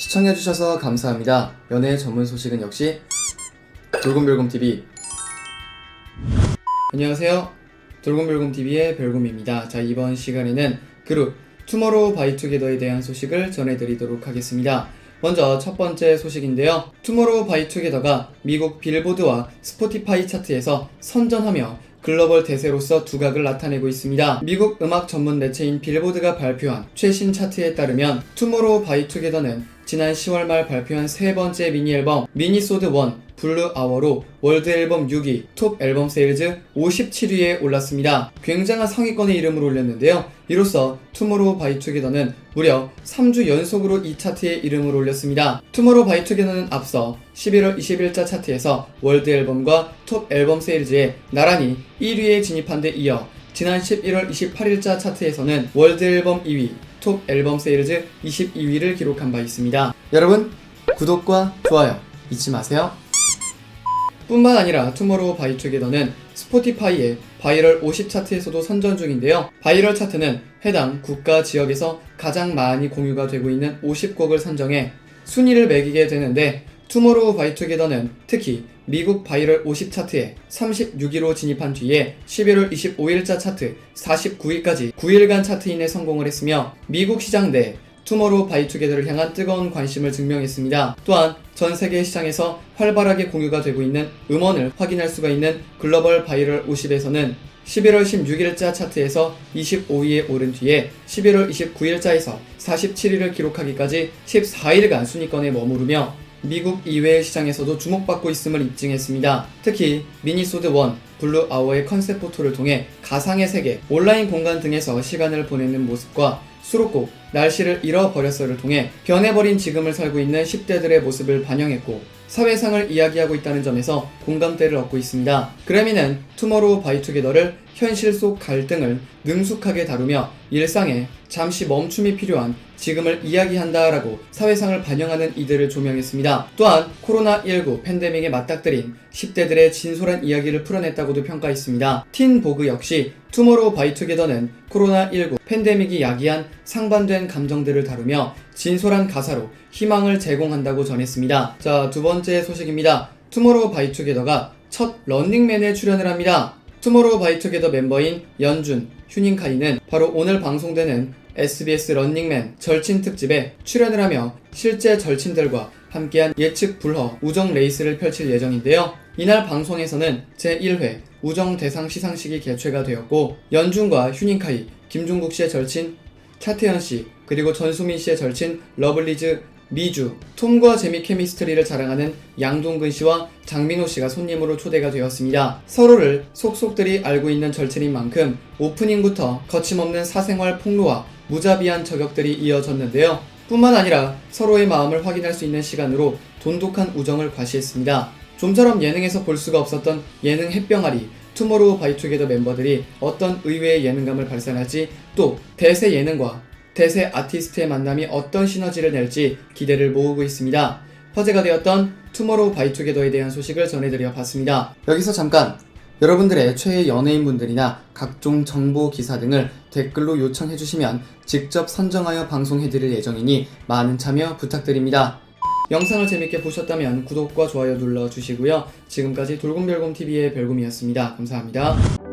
시청해주셔서 감사합니다. 연애 전문 소식은 역시 돌곰별곰TV. 안녕하세요. 돌곰별곰TV의 별곰입니다. 자, 이번 시간에는 그룹 투모로우 바이투게더에 대한 소식을 전해드리도록 하겠습니다. 먼저 첫 번째 소식인데요. 투모로우 바이투게더가 미국 빌보드와 스포티파이 차트에서 선전하며 글로벌 대세로서 두각을 나타내고 있습니다. 미국 음악 전문 매체인 빌보드가 발표한 최신 차트에 따르면 투모로우 바이 투게더는 지난 10월 말 발표한 세 번째 미니 앨범 미니소드 1 블루 아워로 월드 앨범 6위, 톱 앨범 세일즈 57위에 올랐습니다. 굉장한 상위권의 이름을 올렸는데요. 이로써 투모로우 바이 투게더는 무려 3주 연속으로 이 차트에 이름을 올렸습니다. 투모로우 바이 투게더는 앞서 11월 20일자 차트에서 월드 앨범과 톱 앨범 세일즈에 나란히 1위에 진입한 데 이어 지난 11월 28일자 차트에서는 월드 앨범 2위, 톱 앨범 세일즈 22위를 기록한 바 있습니다. 여러분, 구독과 좋아요 잊지 마세요. 뿐만 아니라 투모로우 바이투게더는 스포티파이의 바이럴 50 차트에서도 선전 중인데요. 바이럴 차트는 해당 국가 지역에서 가장 많이 공유가 되고 있는 50곡을 선정해 순위를 매기게 되는데 투모로우 바이투게더는 특히 미국 바이럴 50 차트에 36위로 진입한 뒤에 11월 25일자 차트 49위까지 9일간 차트인에 성공을 했으며 미국 시장 내 투모로우 바이투게더를 향한 뜨거운 관심을 증명했습니다. 또한 전 세계 시장에서 활발하게 공유가 되고 있는 음원을 확인할 수가 있는 글로벌 바이럴 50에서는 11월 16일자 차트에서 25위에 오른 뒤에 11월 29일자에서 47위를 기록하기까지 14일간 순위권에 머무르며 미국 이외의 시장에서도 주목받고 있음을 입증했습니다. 특히 미니소드 1, 블루 아워의 컨셉 포토를 통해 가상의 세계, 온라인 공간 등에서 시간을 보내는 모습과 수록곡 날씨를 잃어버렸어를 통해 변해버린 지금을 살고 있는 10대들의 모습을 반영했고 사회상을 이야기하고 있다는 점에서 공감대를 얻고 있습니다. 그래미는 투모로우 바이투게더를 현실 속 갈등을 능숙하게 다루며 일상에 잠시 멈춤이 필요한 지금을 이야기한다라고 사회상을 반영하는 이들을 조명했습니다. 또한 코로나19 팬데믹에 맞닥뜨린 10대들의 진솔한 이야기를 풀어냈다고도 평가했습니다. 틴 보그 역시 투모로우 바이투게더는 코로나19 팬데믹이 야기한 상반된 감정들을 다루며 진솔한 가사로 희망을 제공한다고 전했습니다. 자, 두 번째 소식입니다. 투모로우 바이투게더가 첫 런닝맨에 출연을 합니다. 투모로우 바이투게더 멤버인 연준, 휴닝카이는 바로 오늘 방송되는 SBS 런닝맨 절친 특집에 출연을 하며 실제 절친들과 함께한 예측 불허 우정 레이스를 펼칠 예정인데요. 이날 방송에서는 제1회 우정 대상 시상식이 개최가 되었고 연준과 휴닝카이, 김종국 씨의 절친 차태현 씨, 그리고 전수민 씨의 절친 러블리즈 미주, 톰과 제미 케미스트리를 자랑하는 양동근 씨와 장민호 씨가 손님으로 초대가 되었습니다. 서로를 속속들이 알고 있는 절친인 만큼 오프닝부터 거침없는 사생활 폭로와 무자비한 저격들이 이어졌는데요. 뿐만 아니라 서로의 마음을 확인할 수 있는 시간으로 돈독한 우정을 과시했습니다. 좀처럼 예능에서 볼 수가 없었던 예능 햇병아리 투모로우 바이투게더 멤버들이 어떤 의외의 예능감을 발산할지 또 대세 예능과 대세 아티스트의 만남이 어떤 시너지를 낼지 기대를 모으고 있습니다. 화제가 되었던 투모로우 바이투게더에 대한 소식을 전해드려 봤습니다. 여기서 잠깐 여러분들의 최애 연예인분들이나 각종 정보 기사 등을 댓글로 요청해 주시면 직접 선정하여 방송해 드릴 예정이니 많은 참여 부탁드립니다. 영상을 재밌게 보셨다면 구독과 좋아요 눌러 주시고요. 지금까지 돌곰별곰TV의 별곰이었습니다. 감사합니다.